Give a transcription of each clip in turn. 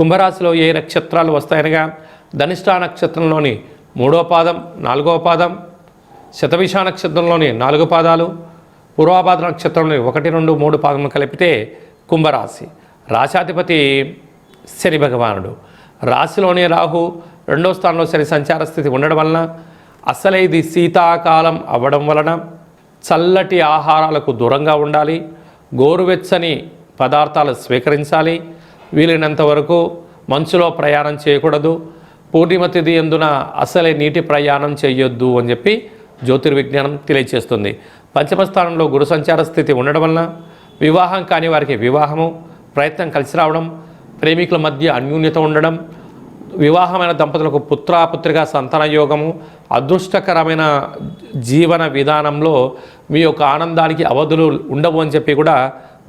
కుంభరాశిలో ఏ నక్షత్రాలు వస్తాయనగా ధనిష్టా నక్షత్రంలోని మూడో పాదం నాలుగో పాదం శతవిష నక్షత్రంలోని నాలుగు పాదాలు పూర్వాపాద నక్షత్రంలోని ఒకటి రెండు మూడు పాదములు కలిపితే కుంభరాశి. రాశాధిపతి శని భగవానుడు. రాశిలోని రాహు రెండో స్థానంలో శని సంచార స్థితి ఉండడం వలన అసలే ఇది శీతాకాలం అవ్వడం వలన చల్లటి ఆహారాలకు దూరంగా ఉండాలి. గోరువెచ్చని పదార్థాలు స్వీకరించాలి. వీలైనంత వరకు మంచులో ప్రయాణం చేయకూడదు. పూర్ణిమ తిథి ఎందున అసలే నీటి ప్రయాణం చేయొద్దు అని చెప్పి జ్యోతిర్విజ్ఞానం తెలియజేస్తుంది పంచమ స్థానంలో గురు సంచార స్థితి ఉండడం వలన వివాహం కాని వారికి వివాహము ప్రయత్నం కలిసి రావడం ప్రేమికుల మధ్య అన్యూన్యత ఉండడం వివాహమైన దంపతులకు పుత్రాపుత్రిగా సంతాన యోగము అదృష్టకరమైన జీవన విధానంలో మీ యొక్క ఆనందానికి అవధులు ఉండవు అని చెప్పి కూడా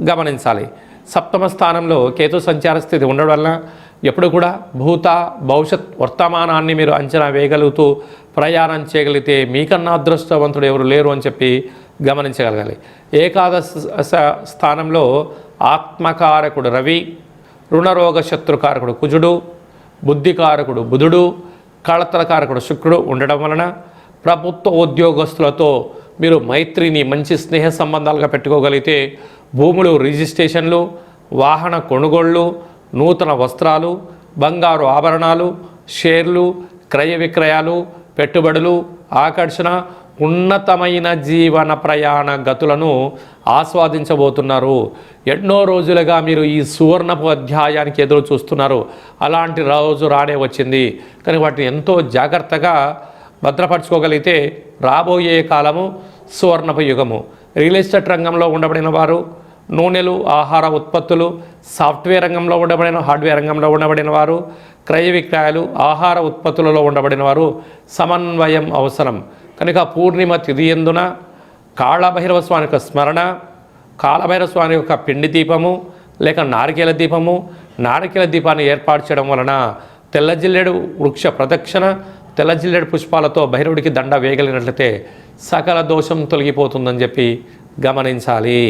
గమనించాలి. సప్తమ స్థానంలో కేతు సంచార స్థితి ఉండడం వలన ఎప్పుడు కూడా భూత భవిష్యత్ వర్తమానాన్ని మీరు అంచనా వేయగలుగుతూ ప్రయాణం చేయగలిగితే మీకన్నా అదృష్టవంతుడు ఎవరు లేరు అని చెప్పి గమనించగలగాలి. ఏకాదశ స్థానంలో ఆత్మకారకుడు రవి రుణరోగ శత్రుకారకుడు కుజుడు బుద్ధికారకుడు బుధుడు కళతరకారకుడు శుక్రుడు ఉండడం వలన ప్రభుత్వ ఉద్యోగస్తులతో మీరు మైత్రిని మంచి స్నేహ సంబంధాలుగా పెట్టుకోగలిగితే భూములు రిజిస్ట్రేషన్లు వాహన కొనుగోళ్ళు నూతన వస్త్రాలు బంగారు ఆభరణాలు షేర్లు క్రయ విక్రయాలు పెట్టుబడులు ఆకర్షణ ఉన్నతమైన జీవన ప్రయాణ గతులను ఆస్వాదించబోతున్నారు. ఎన్నో రోజులుగా మీరు ఈ సువర్ణపు అధ్యాయానికి ఎదురు చూస్తున్నారు. అలాంటి రోజు రానే వచ్చింది. కానీ వాటిని ఎంతో జాగ్రత్తగా భద్రపరచుకోగలిగితే రాబోయే కాలము సువర్ణపు యుగము. రియల్ ఎస్టేట్ రంగంలో ఉండబడిన వారు నూనెలు ఆహార ఉత్పత్తులు సాఫ్ట్వేర్ రంగంలో ఉండబడిన హార్డ్వేర్ రంగంలో ఉండబడిన వారు క్రయ విక్రయాలు ఆహార ఉత్పత్తులలో ఉండబడిన వారు సమన్వయం అవసరం. కనుక పూర్ణిమ తిథి ఎందున కాళభైరవ స్వామి యొక్క స్మరణ కాళభైరవ స్వామి యొక్క పిండి దీపము లేక నారికేల దీపము నారికేల దీపాన్ని ఏర్పాటు చేయడం వలన తెల్లజిల్లెడు వృక్ష ప్రదక్షిణ తెల్లజిల్లెడు పుష్పాలతో భైరవుడికి దండ వేయగలిగినట్లయితే సకల దోషం తొలగిపోతుందని చెప్పి గమనించాలి.